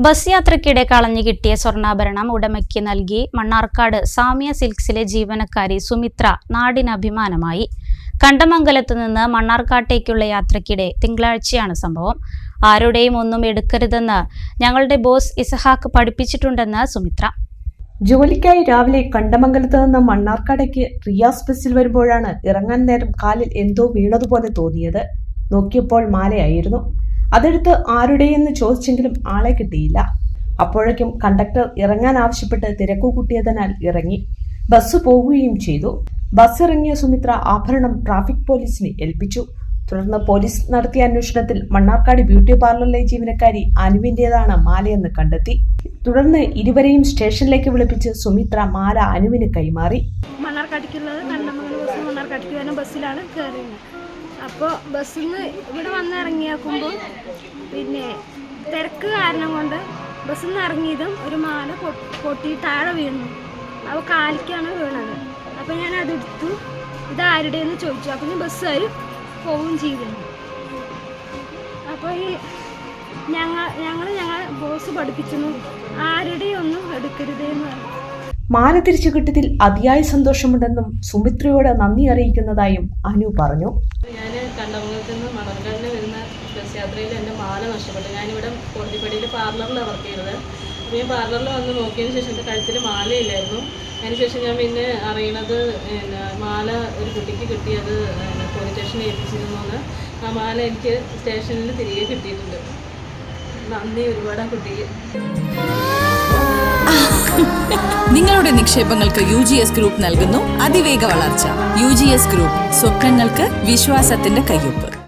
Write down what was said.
Bus യാത്രക്കിടെ കളഞ്ഞു കിട്ടിയ സ്വർണാഭരണം ഉടമയ്ക്ക് നൽകി മണ്ണാർക്കാട് സാമ്യ സിൽക്സിലെ ജീവനക്കാരി സുമിത്ര നാടിന് അഭിമാനമായി കണ്ടമംഗലത്ത് നിന്ന് മണ്ണാർക്കാട്ടേക്കുള്ള യാത്രക്കിടെ തിങ്കളാഴ്ചയാണ് സംഭവം. ആരുടെയും ഒന്നും എടുക്കരുതെന്ന് ഞങ്ങളുടെ ബോസ് ഇസഹാക്ക് പഠിപ്പിച്ചിട്ടുണ്ടെന്ന് സുമിത്ര. ജോലിക്കായി രാവിലെ കണ്ടമംഗലത്ത് നിന്ന് മണ്ണാർക്കാടേക്ക് റിയാസ് ബസ്സിൽ വരുമ്പോഴാണ് ഇറങ്ങാൻ നേരം കാലിൽ എന്തോ വീണതുപോലെ തോന്നിയത്. നോക്കിയപ്പോൾ മാലയായിരുന്നു. അതെടുത്ത് ആരുടെയെന്ന് ചോദിച്ചെങ്കിലും ആളെ കിട്ടിയില്ല. അപ്പോഴേക്കും കണ്ടക്ടർ ഇറങ്ങാൻ ആവശ്യപ്പെട്ട് തിരക്കു കൂട്ടിയതിനാൽ ഇറങ്ങി. ബസ് പോവുകയും ചെയ്തു. ബസ് ഇറങ്ങിയ സുമിത്ര ആഭരണം ട്രാഫിക് പോലീസിനെ ഏൽപ്പിച്ചു. തുടർന്ന് പോലീസ് നടത്തിയ അന്വേഷണത്തിൽ മണ്ണാർക്കാട് ബ്യൂട്ടി പാർലറിലെ ജീവനക്കാരി അനുവിന്റേതാണ് മാലയെന്ന് കണ്ടെത്തി. തുടർന്ന് ഇരുവരെയും സ്റ്റേഷനിലേക്ക് വിളിപ്പിച്ച് സുമിത്ര മാല അനുവിന് കൈമാറി. മണ്ണാർക്കാട്ടിക്കുള്ളത് കണ്ണമംഗലം ബസ് ബസ്സിലാണ് കയറിയത്. അപ്പോൾ ഇറങ്ങിയേക്കുമ്പോൾ പിന്നെ തിരക്ക് കാരണം കൊണ്ട് ബസ്സിൽ നിന്ന് ഇറങ്ങിയതും ഒരു മാല പൊട്ടി താഴെ വീണു. അവ കാലിക്കാണ് വീണത്. അപ്പം ഞാൻ അതെടുത്തു ഇത് ആരുടെയെന്ന് ചോദിച്ചു. അപ്പം ഞാൻ ബസ്സുകാർ പോവുകയും ചെയ്തിരുന്നു അപ്പോൾ ഈ ഞങ്ങൾ ഞങ്ങൾ ഞങ്ങളെ ബോസ് പഠിപ്പിച്ചു ആരുടെയൊന്നും എടുക്കരുത് എന്ന് പറഞ്ഞു. മാല തിരിച്ചു കിട്ടിയതിൽ അതിയായ സന്തോഷമുണ്ടെന്നും സുമിത്രയോട് നന്ദി അറിയിക്കുന്നതായും അനു പറഞ്ഞു. ഞാൻ കണ്ടമംഗലത്ത് നിന്ന് മണർക്കാടിന് വരുന്ന ബസ് യാത്രയിൽ എന്റെ മാല നഷ്ടപ്പെട്ടു. ഞാനിവിടെ കോട്ടിപ്പടിയിൽ പാർലറിലാണ് വർക്ക് ചെയ്തത്. അപ്പോൾ ഞാൻ പാർലറിൽ വന്ന് നോക്കിയതിന് ശേഷം എന്റെ കഴുത്തിൽ മാലയില്ലായിരുന്നു. അതിന് ശേഷം ഞാൻ പിന്നെ അറിയണത് പിന്നെ മാല ഒരു കുട്ടിക്ക് കിട്ടിയത് പോലീസ് സ്റ്റേഷനിൽ ഏൽപ്പിച്ചിരുന്നു എന്ന് ആ മാല എനിക്ക് സ്റ്റേഷനിൽ തിരികെ കിട്ടിയിട്ടുണ്ട്. നന്ദി ഒരുപാട് ആ കുട്ടിക്ക്. നിങ്ങളുടെ നിക്ഷേപങ്ങൾക്ക് യു ജി എസ് ഗ്രൂപ്പ് നൽകുന്നു. അതിവേഗ വളർച്ച. യു ജി എസ് ഗ്രൂപ്പ് സ്വപ്നങ്ങൾക്ക് വിശ്വാസത്തിന്റെ കയ്യൊപ്പ്.